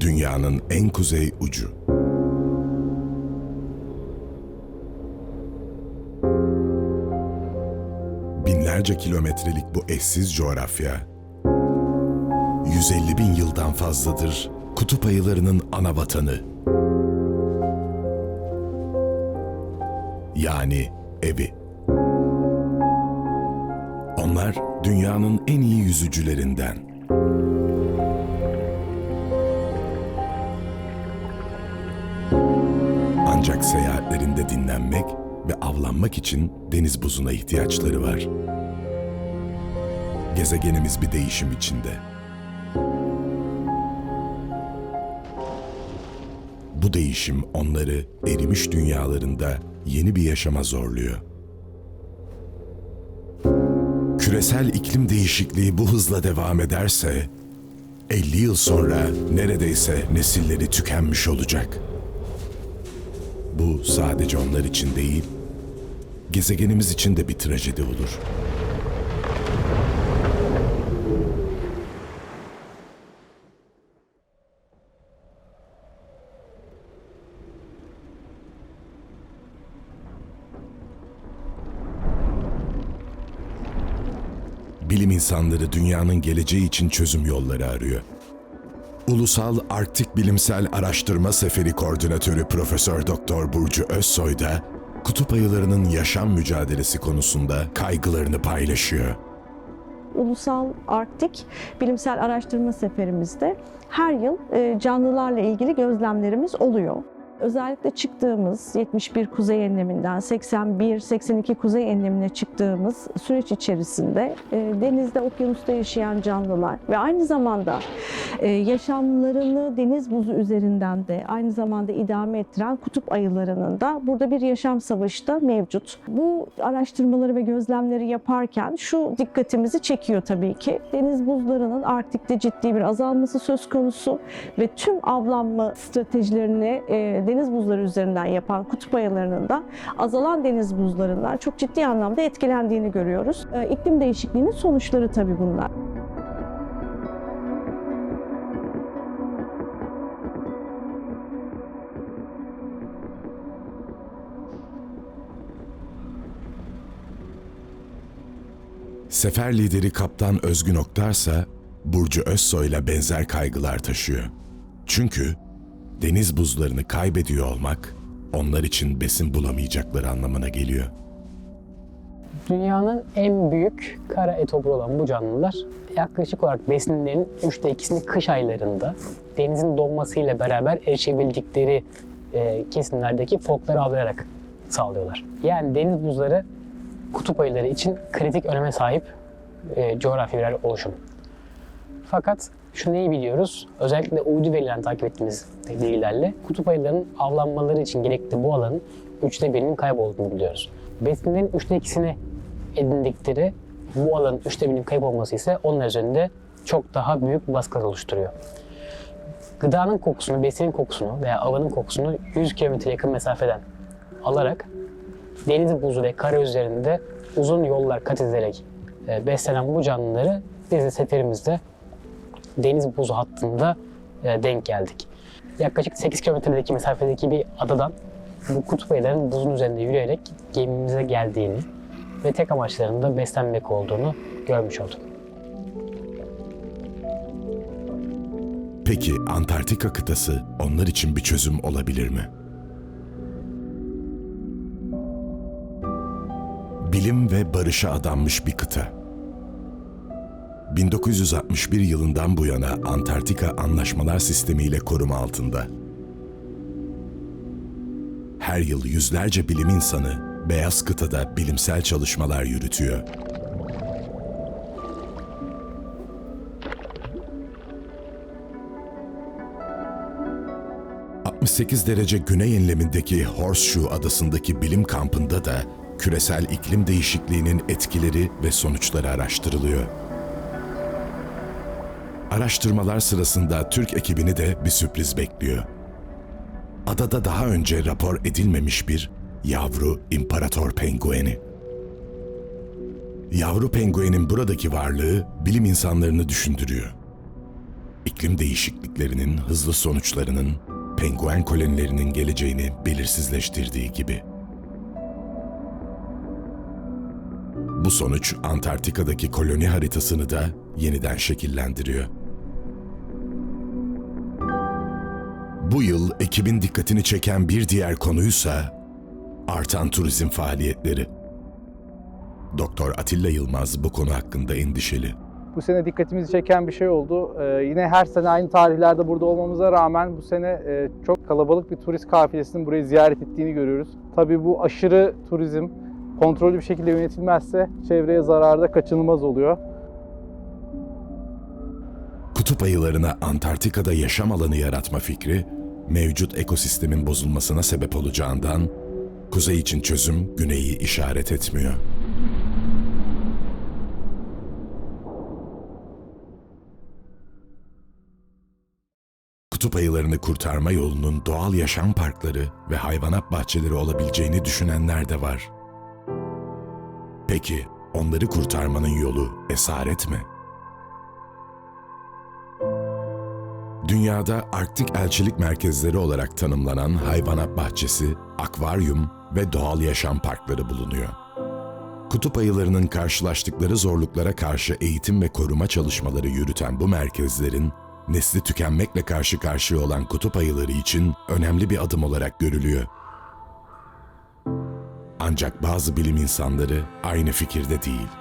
Dünyanın en kuzey ucu. Binlerce kilometrelik bu eşsiz coğrafya, 150 bin yıldan fazladır kutup ayılarının ana vatanı. Yani evi. Onlar dünyanın en iyi yüzücülerinden. Ancak seyahatlerinde dinlenmek ve avlanmak için deniz buzuna ihtiyaçları var. Gezegenimiz bir değişim içinde. Bu değişim onları erimiş dünyalarında yeni bir yaşama zorluyor. Küresel iklim değişikliği bu hızla devam ederse 50 yıl sonra neredeyse nesilleri tükenmiş olacak. Bu sadece onlar için değil, gezegenimiz için de bir trajedi olur. Bilim insanları dünyanın geleceği için çözüm yolları arıyor. Ulusal Arktik Bilimsel Araştırma Seferi Koordinatörü Profesör Doktor Burcu Özsoy da kutup ayılarının yaşam mücadelesi konusunda kaygılarını paylaşıyor. Ulusal Arktik Bilimsel Araştırma Seferimizde her yıl e, canlılarla ilgili gözlemlerimiz oluyor. Özellikle çıktığımız 71 kuzey enleminden 81-82 kuzey enlemine çıktığımız süreç içerisinde e, denizde, okyanusta yaşayan canlılar ve aynı zamanda e, yaşamlarını deniz buzu üzerinden de aynı zamanda idame ettiren kutup ayılarının da burada bir yaşam savaşı da mevcut. Bu araştırmaları ve gözlemleri yaparken şu dikkatimizi çekiyor tabii ki. Deniz buzlarının Arktik'te ciddi bir azalması söz konusu ve tüm avlanma stratejilerini e, deniz buzları üzerinden yapan kutup ayılarının da azalan deniz buzlarından çok ciddi anlamda etkilendiğini görüyoruz. E, iklim değişikliğinin sonuçları tabii bunlar. Sefer lideri Kaptan Özgün Oktarsa Burcu Özsoy'la benzer kaygılar taşıyor. Çünkü deniz buzlarını kaybediyor olmak onlar için besin bulamayacakları anlamına geliyor. Dünyanın en büyük kara etoburu olan bu canlılar yaklaşık olarak besinlerin üçte ikisini kış aylarında denizin donmasıyla beraber erişebildikleri e, kesimlerdeki fokları avlayarak sağlıyorlar. Yani deniz buzları kutup ayıları için kritik öneme sahip e, coğrafi birer oluşum. Fakat şunu iyi biliyoruz, özellikle uydu verilerini takip ettiğimiz bilgilerle kutup ayılarının avlanmaları için gerekli bu alanın üçte birinin kaybolduğunu biliyoruz. Besinlerin üçte ikisini edindikleri bu alanın üçte birinin kaybolması ise onun üzerinde çok daha büyük baskılar oluşturuyor. Gıdanın kokusunu, besinin kokusunu veya avının kokusunu 100 kilometre yakın mesafeden alarak deniz buzu ve kara üzerinde uzun yollar kat ederek e, beslenen bu canlıları biz de seferimizde deniz buzu hattında e, denk geldik. Yaklaşık 8 kilometredeki mesafedeki bir adadan bu kutup ayılarının buzun üzerinde yürüyerek gemimize geldiğini ve tek amaçlarının da beslenmek olduğunu görmüş olduk. Peki Antarktika kıtası onlar için bir çözüm olabilir mi? Bilim ve barışa adanmış bir kıta. 1961 yılından bu yana Antarktika anlaşmalar sistemiyle koruma altında. Her yıl yüzlerce bilim insanı beyaz kıtada bilimsel çalışmalar yürütüyor. ...68 derece güney enlemindeki Horseshoe adasındaki bilim kampında da... ...küresel iklim değişikliğinin etkileri ve sonuçları araştırılıyor. Araştırmalar sırasında Türk ekibini de bir sürpriz bekliyor. Adada daha önce rapor edilmemiş bir yavru imparator pengueni. Yavru penguenin buradaki varlığı bilim insanlarını düşündürüyor. iklim değişikliklerinin hızlı sonuçlarının penguen kolonilerinin geleceğini belirsizleştirdiği gibi. Bu sonuç Antarktika'daki koloni haritasını da yeniden şekillendiriyor. Bu yıl ekibin dikkatini çeken bir diğer konuysa artan turizm faaliyetleri. Doktor Atilla Yılmaz bu konu hakkında endişeli. Bu sene dikkatimizi çeken bir şey oldu. Ee, yine her sene aynı tarihlerde burada olmamıza rağmen bu sene e, çok kalabalık bir turist kafilesinin burayı ziyaret ettiğini görüyoruz. Tabii bu aşırı turizm kontrollü bir şekilde yönetilmezse çevreye zararı da kaçınılmaz oluyor. Kutup ayılarına Antarktika'da yaşam alanı yaratma fikri, mevcut ekosistemin bozulmasına sebep olacağından, kuzey için çözüm güneyi işaret etmiyor. Kutup ayılarını kurtarma yolunun doğal yaşam parkları ve hayvanat bahçeleri olabileceğini düşünenler de var. Peki onları kurtarmanın yolu esaret mi? Dünyada Arktik elçilik merkezleri olarak tanımlanan hayvanat bahçesi, akvaryum ve doğal yaşam parkları bulunuyor. Kutup ayılarının karşılaştıkları zorluklara karşı eğitim ve koruma çalışmaları yürüten bu merkezlerin, nesli tükenmekle karşı karşıya olan kutup ayıları için önemli bir adım olarak görülüyor. Ancak bazı bilim insanları aynı fikirde değil.